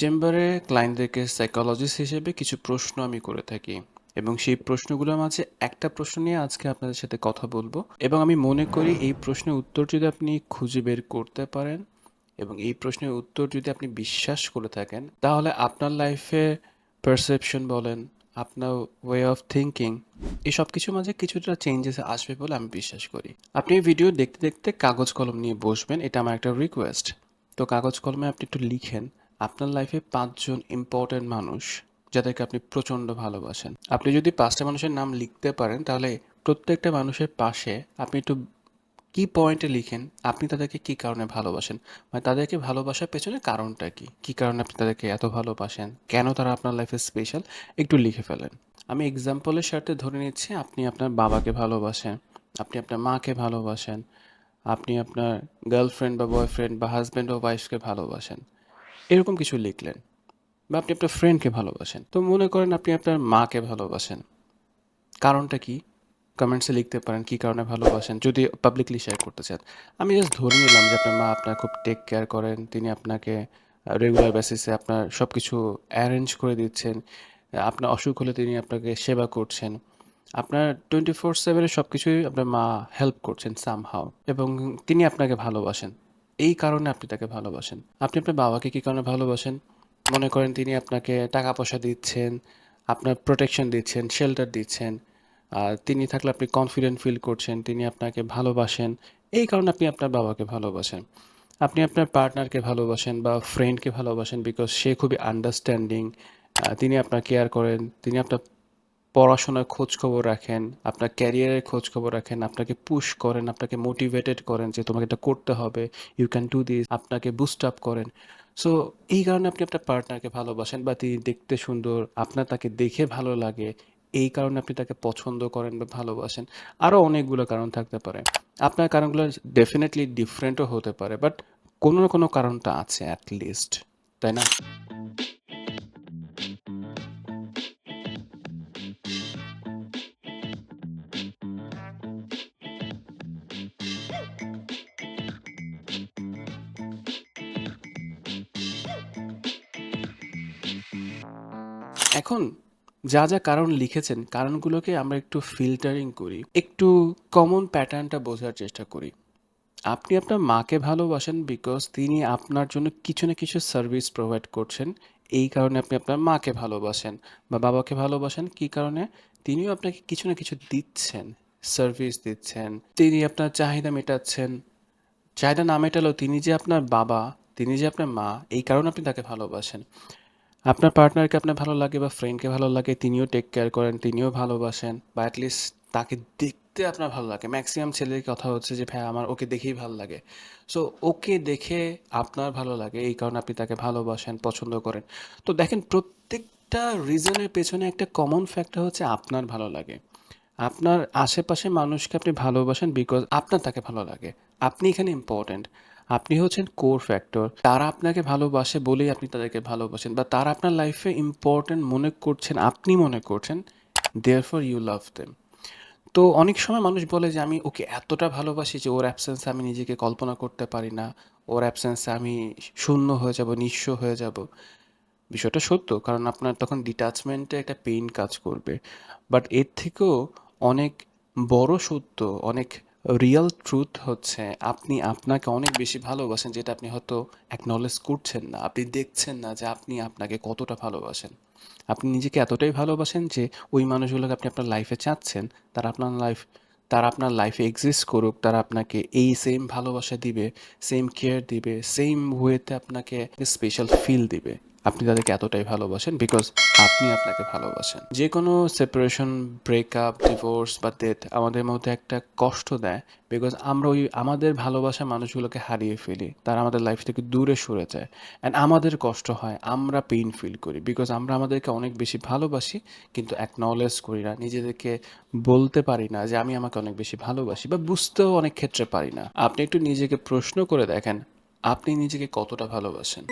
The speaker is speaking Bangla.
চেম্বারে ক্লায়েন্টদেরকে সাইকোলজিস্ট হিসেবে কিছু প্রশ্ন আমি করে থাকি। এবং সেই প্রশ্নগুলোর মাঝে একটা প্রশ্ন নিয়ে আজকে আপনাদের সাথে কথা বলব। এবং আমি মনে করি এই প্রশ্নের উত্তর যদি আপনি খুঁজে বের করতে পারেন এবং এই প্রশ্নের উত্তর যদি আপনি বিশ্বাস করে থাকেন, তাহলে আপনার লাইফে পারসেপশন বলেন, আপনার ওয়ে অফ থিঙ্কিং এই সব কিছুর মাঝে কিছুটা চেঞ্জেস আসবে বলে আমি বিশ্বাস করি। আপনি এই ভিডিও দেখতে দেখতে কাগজ কলম নিয়ে বসবেন, এটা আমার একটা রিকোয়েস্ট তো কাগজ কলমে আপনি একটু লিখেন। আপনার লাইফে পাঁচজন ইম্পর্টেন্ট মানুষ যাদেরকে আপনি প্রচণ্ড ভালোবাসেন। আপনি যদি পাঁচটা মানুষের নাম লিখতে পারেন, তাহলে প্রত্যেকটা মানুষের পাশে আপনি একটু কি পয়েন্টে লিখেন, আপনি তাদেরকে কি কারণে ভালোবাসেন? মানে তাদেরকে ভালোবাসার পেছনে কারণটা কি? কি কারণে আপনি তাদেরকে এত ভালোবাসেন? কেন তারা আপনার লাইফে স্পেশাল একটু লিখে ফেলেন। আমি এক্সাম্পলের সাথে ধরে নিচ্ছি, আপনি আপনার বাবাকে ভালোবাসেন, আপনি আপনার মাকে ভালোবাসেন, আপনি আপনার গার্লফ্রেন্ড বা বয়ফ্রেন্ড বা হাজব্যান্ড ও ওয়াইফকে ভালোবাসেন। এরকম কিছু লিখলেন বা আপনি আপনার ফ্রেন্ডকে ভালোবাসেন। তো মনে করেন আপনি আপনার মাকে ভালোবাসেন। কারণটা কি? কমেন্টসে লিখতে পারেন কি কারণে ভালোবাসেন, যদি পাবলিকলি শেয়ার করতে চান। আমি জাস্ট ধরে নিলাম যে আপনার মা আপনার খুব টেক কেয়ার করেন, তিনি আপনাকে রেগুলার বেসিসে আপনার সব কিছু অ্যারেঞ্জ করে দিচ্ছেন আপনার অসুখ হলে তিনি আপনাকে সেবা করছেন। আপনার টোয়েন্টি ফোর সেভেনে সব কিছুই আপনার মা হেল্প করছেন সামহাও এবং তিনি আপনাকে ভালোবাসেন। এই কারণে আপনি তাকে ভালোবাসেন। আপনি আপনার বাবাকে কী কারণে ভালোবাসেন? মনে করেন তিনি আপনাকে টাকা পয়সা দিচ্ছেন, আপনার প্রোটেকশন দিচ্ছেন শেল্টার দিচ্ছেন, আর তিনি থাকলে আপনি কনফিডেন্ট ফিল করছেন, তিনি আপনাকে ভালোবাসেন। এই কারণে আপনি আপনার বাবাকে ভালোবাসেন। আপনি আপনার পার্টনারকে ভালোবাসেন বা ফ্রেন্ডকে ভালোবাসেন বিকজ সে খুবই আন্ডারস্ট্যান্ডিং তিনি আপনার কেয়ার করেন, তিনি আপনার পড়াশোনার খোঁজ খবর রাখেন, আপনার ক্যারিয়ারের খোঁজ খবর রাখেন, আপনাকে পুশ করেন, আপনাকে মোটিভেটেড করেন যে তোমাকে এটা করতে হবে ইউ ক্যান ডু দিস আপনাকে বুস্ট আপ করেন। সো এই কারণে আপনি আপনার পার্টনারকে ভালোবাসেন বা তিনি দেখতে সুন্দর, আপনার তাকে দেখে ভালো লাগে, এই কারণে আপনি তাকে পছন্দ করেন বা ভালোবাসেন। আরও অনেকগুলো কারণ থাকতে পারে। আপনার কারণগুলো ডেফিনেটলি ডিফারেন্টও হতে পারে বাট কোনো না কোনো কারণটা আছে অ্যাট লিস্ট তাই না? এখন যা যা কারণ লিখেছেন, কারণগুলোকে আমরা একটু ফিল্টারিং করি, একটু কমন প্যাটার্নটা বোঝার চেষ্টা করি। আপনি আপনার মাকে ভালোবাসেন বিকজ তিনি আপনার জন্য কিছু না কিছু সার্ভিস প্রোভাইড করছেন, এই কারণে আপনি আপনার মাকে ভালোবাসেন বা বাবাকে ভালোবাসেন, কি কারণে? তিনিও আপনাকে কিছু না কিছু দিচ্ছেন সার্ভিস দিচ্ছেন, তিনি আপনার চাহিদা মেটাচ্ছেন, চাহিদা না মেটালেও তিনি যে আপনার বাবা, তিনি যে আপনার মা, এই কারণে আপনি তাকে ভালোবাসেন। আপনার পার্টনারকে আপনার ভালো লাগে বা ফ্রেন্ডকে ভালো লাগে, তিনিও টেক কেয়ার করেন, তিনিও ভালোবাসেন, বা অ্যাটলিস্ট তাকে দেখতে আপনার ভালো লাগে। ম্যাক্সিমাম ছেলের কথা হচ্ছে যে, ভাই, আমার ওকে দেখেই ভালো লাগে। সো ওকে দেখে আপনার ভালো লাগে, এই কারণে আপনি তাকে ভালোবাসেন, পছন্দ করেন। তো দেখেন, প্রত্যেকটা রিজনের পেছনে একটা কমন ফ্যাক্টর হচ্ছে আপনার ভালো লাগে। আপনার আশেপাশে মানুষকে আপনি ভালোবাসেন বিকজ আপনার তাকে ভালো লাগে। আপনি এখানে ইম্পর্ট্যান্ট আপনি হচ্ছেন কোর ফ্যাক্টর তারা আপনাকে ভালোবাসে বলেই আপনি তাদেরকে ভালোবাসেন বা তারা আপনার লাইফে ইম্পর্ট্যান্ট মনে করছেন, আপনি মনে করছেন there for you love them তো অনেক সময় মানুষ বলে যে, আমি ওকে এতটা ভালোবাসি যে ওর অ্যাবসেন্সে আমি নিজেকে কল্পনা করতে পারি না। ওর অ্যাবসেন্সে আমি শূন্য হয়ে যাব, নিঃস্ব হয়ে যাব। বিষয়টা সত্য, কারণ আপনার তখন ডিটাচমেন্টে একটা পেইন কাজ করবে। বাট এর থেকেও অনেক বড় সত্য, অনেক রিয়েল ট্রুথ হচ্ছে, আপনি আপনাকে অনেক বেশি ভালোবাসেন যেটা আপনি হয়তো অ্যাকনলেজ করছেন না। আপনি দেখছেন না যে আপনি আপনাকে কতটা ভালোবাসেন। আপনি নিজেকে এতটাই ভালোবাসেন যে ওই মানুষগুলোকে আপনি আপনার লাইফে চাচ্ছেন, তারা আপনার লাইফ তারা আপনার লাইফে এক্সিস্ট করুক, তারা আপনাকে এই সেম ভালোবাসা দিবে সেম কেয়ার দিবে সেম ওয়েতে আপনাকে স্পেশাল ফিল দিবে। আপনি তাদেরকে এতটাই ভালোবাসেন বিকজ আপনি আপনাকে ভালোবাসেন। যে কোনো সেপারেশন ব্রেকআপ ডিভোর্স বা ডেথ আমাদের মধ্যে একটা কষ্ট দেয় বিকজ আমরা ওই আমাদের ভালোবাসা মানুষগুলোকে হারিয়ে ফেলি। তারা আমাদের লাইফ থেকে দূরে সরে যায়। অ্যান্ড আমাদের কষ্ট হয়, আমরা পেইন ফিল করি বিকজ আমরা আমাদেরকে অনেক বেশি ভালোবাসি কিন্তু অ্যাকনলেজ করি না। নিজেদেরকে বলতে পারি না যে আমি আমাকে অনেক বেশি ভালোবাসি বা বুঝতেও অনেক ক্ষেত্রে পারি না। আপনি একটু নিজেকে প্রশ্ন করে দেখেন, আপনি নিজেকে কতটা ভালোবাসেন?